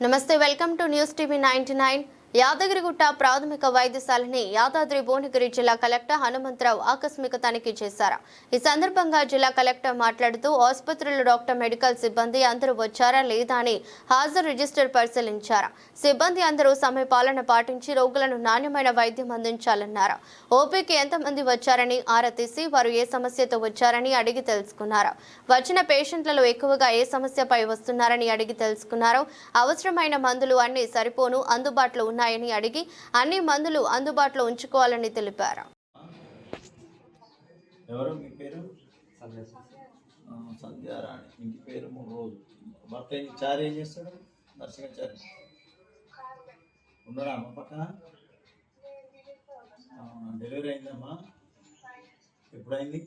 నమస్తే welcome to news TV ninety nine Yadagirigutta ప్రాథమిక వైద్యశాలని యాదాద్రి భువనగిరి జిల్లా కలెక్టర్ హనుమంతరావు ఆకస్మిక తనిఖీ చేశారు. ఈ సందర్భంగా జిల్లా కలెక్టర్ మాట్లాడుతూ ఆసుపత్రిలో డాక్టర్ మెడికల్ సిబ్బంది అందరూ వచ్చారా లేదా అని హాజరు రిజిస్టర్ పరిశీలించారు. సిబ్బంది అందరూ సమయపాలన పాటించి రోగులను నాణ్యమైన వైద్యం అందించాలన్నారు. ఓపీకి ఎంతమంది వచ్చారని ఆరా తీసి వారు ఏ సమస్యతో వచ్చారని అడిగి తెలుసుకున్నారు. వచ్చిన పేషెంట్లలో ఎక్కువగా ఏ సమస్యపై వస్తున్నారని అడిగి తెలుసుకున్నారు. అవసరమైన మందులు అన్ని సరిపోను అందుబాటులో ఉన్నాయని అడిగి అన్ని మందులు అందుబాటులో ఉంచుకోవాలని తెలిపారు. ఎవరు? మీ పేరు? ఆ, సంధ్యారాణి ఇంటి పేరు మూడు రోజు భర్త చారు ఏం చేస్తాడు? నరసింహాచారి ఉన్నాడా అమ్మ పక్కన? డెలివరీ అయిందమ్మా? ఎప్పుడైంది?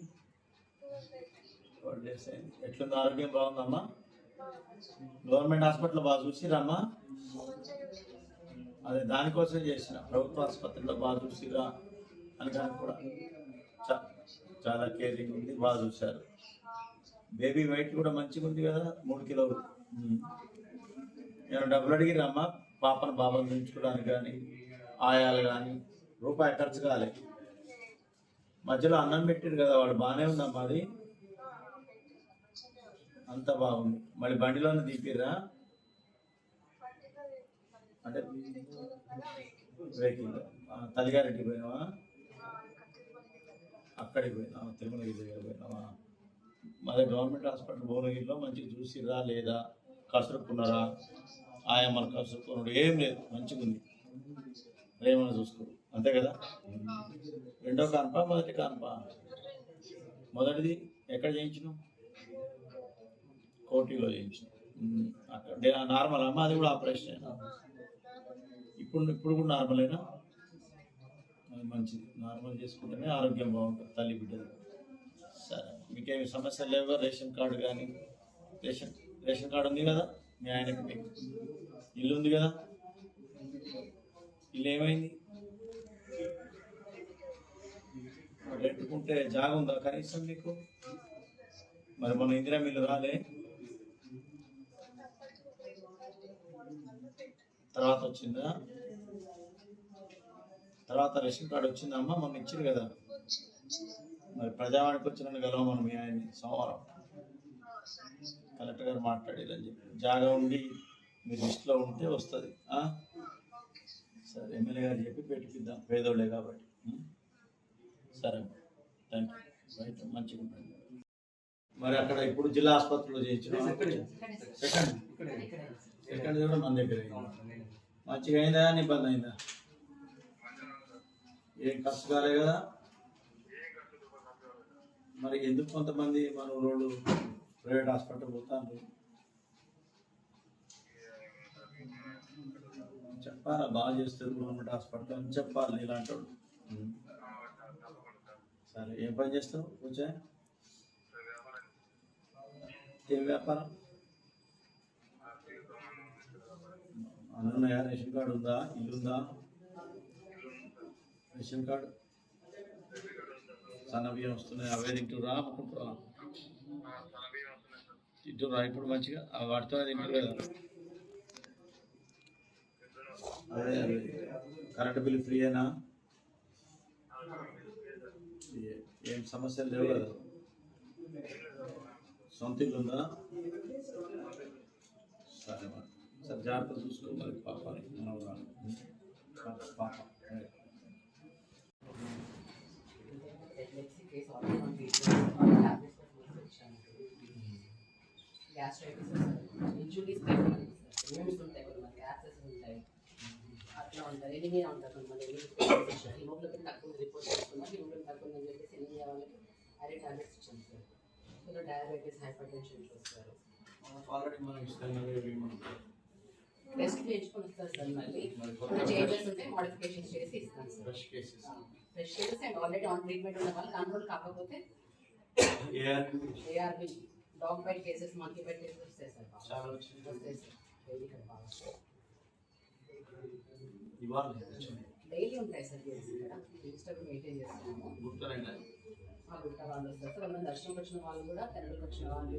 ట్వెల్వ్ డేస్ అయింది. ఎట్లుంది? ఆరోగ్యం బాగుందమ్మా? గవర్నమెంట్ హాస్పిటల్ బాగా చూసిరమ్మా అదే దానికోసం చేసిన. ప్రభుత్వ ఆసుపత్రిలో బాగా చూసిరా అని కానీ కూడా చాలా కేరింగ్ ఉంది బాగా చూశారు. బేబీ వెయిట్ కూడా మంచిగా ఉంది కదా మూడు కిలోలు. నేను డబ్బులు అడిగిరమ్మా పాపను బాబాను పెంచుకోవడానికి కానీ ఆయాలు కానీ రూపాయి ఖర్చు కాలే. మధ్యలో అన్నం పెట్టారు కదా వాడు బాగానే ఉందమ్మా అది. అంత బాగుంది. మళ్ళీ బండిలోనే దిగిరా అంటే వెహికల్ తల్లిగారింటికి పోయినావా? అక్కడికి పోయినావా? తిరుమలగిరి దగ్గర పోయినావా? మరి గవర్నమెంట్ హాస్పిటల్ భువనగిరిలో మంచిగా చూసిరా లేదా? కసురుకున్నారా? మన కసురుకున్నాడు. ఏం లేదు మంచిగా ఉంది ఏమైనా చూసుకోడు అంతే కదా? రెండో కాన్పా మొదటి కాన్పా? మొదటిది ఎక్కడ చేయించినావు? కోటిలో చేయించిన అక్కడ. నార్మల్? అమ్మ అది కూడా ఆపరేషన్. ఇప్పుడు ఇప్పుడు కూడా నార్మలేనా అది మంచిది. నార్మల్ చేసుకుంటేనే ఆరోగ్యం బాగుంటుంది తల్లి బిడ్డలు సరే. మీకేమి సమస్యలు లేవు? రేషన్ కార్డు కానీ రేషన్ రేషన్ కార్డు ఉంది కదా? మీ ఆయనకి మీకు. ఇల్లు ఉంది కదా? ఇల్లు ఏమైంది? రెంట్కుంటే జాగ ఉందా కనీసం మీకు? మరి మన ఇందిరా మిల్లు రాలే? తర్వాత వచ్చిందా? తర్వాత రేషన్ కార్డు వచ్చిందమ్మా మొన్న ఇచ్చారు కదా. మరి ప్రజావాణికి వచ్చిన గెలవ మనం ఆయన్ని? సోమవారం. కలెక్టర్ గారు మాట్లాడేదని చెప్పి. జాగా ఉండి మీ లిస్ట్లో ఉంటే వస్తుంది. సరే ఎమ్మెల్యే గారు చెప్పి పెట్టిపిద్దాం పేదోళ్ళే కాబట్టి? సరే థ్యాంక్ యూ రైట్ మంచిగా ఉంటుంది మరి అక్కడ ఇప్పుడు జిల్లా ఆసుపత్రిలో చేయించిన సెకండ్ సెకండ్ కూడా మన దగ్గర. మంచిగా అయిందా? ఇబ్బంది అయిందా ఏం ఖర్చు కాలే కదా? మరి ఎందుకు కొంతమంది మన రోడ్డు ప్రైవేట్ హాస్పిటల్ పోతాను చెప్పాలా? బాగా చేస్తారు గవర్నమెంట్ హాస్పిటల్ అని చెప్పాలి ఇలాంటి వాళ్ళు సరే ఏం పని చేస్తావు వచ్చా ఏం వ్యాపారం? అన్నయ్య రేషన్ కార్డు ఉందా? ఇల్లు ఉందా రేషన్ కార్డు. సన్నబియ్యం వస్తున్నాయి అవే తింటురా అమ్ముకుంటురా తింటురా ఇప్పుడు మంచిగా. అవి వాటితోనే తింటారు కదా. అదే అదే. కరెంట్ బిల్ ఫ్రీయేనా ఏం సమస్యలు లేవు కదా. సొంత ఇల్లు ఉందా? సరే మరి. సరే జాగ్రత్త చూసుకో మరి పాప. పాప రైట్. ఎపిలెప్సీ కేసు ఆల్రెడీ మనం ట్రీట్మెంట్ టాబ్లెట్స్ కోసం వచ్చాను గ్యాస్ట్రైటిస్ ఇంజురీస్ ఇమ్యూన్స్ ఉంటాయి కొంతమంది యాక్సెస్ ఉంటాయి అట్లా ఉంటాయి ఎనిమియా ఉంటుంది కొంతమంది హిమోగ్లోబిన్ తక్కువ రిపోర్ట్ చేసుకున్నాం హిమోగ్లోబిన్ తక్కువ ఉందని చెప్పేసి ఎనిమియా వాళ్ళకి అదే టాబ్లెట్స్ ఇచ్చాం సార్ కొంత డయాబెటీస్ హైపర్ టెన్షన్ వస్తారు ఆల్రెడీ మనం ఇష్టం టెస్ట్ చేయించుకొని వస్తారు సార్ మళ్ళీ చేంజెస్ ఉంటే మోడిఫికేషన్స్ చేసి ఇస్తాం. Sir fresh cases fresh cases and already on treatment ఉన్న వాళ్ళు కంట్రోల్ కాకపోతే ARP ARB dog bite cases monkey bite cases వస్తాయి సార్. చాలా వస్తాయి సార్. డైలీ ఇక్కడ బాగా ఇవాళ వచ్చింది. డైలీ ఉంటాయి సార్ ఇక్కడ. రిజిస్టర్ మెయింటైన్ చేస్తున్నాము గుర్తునైనా మా గుట్ట వాళ్ళు వస్తారు సార్. మన దర్శనంకి వచ్చిన వాళ్ళు కూడా తెరలకు వచ్చిన వాళ్ళు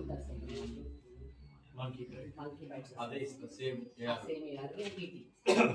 ఉంటారు sir. Monkey, monkey bites. Are they the same? Yeah. Same.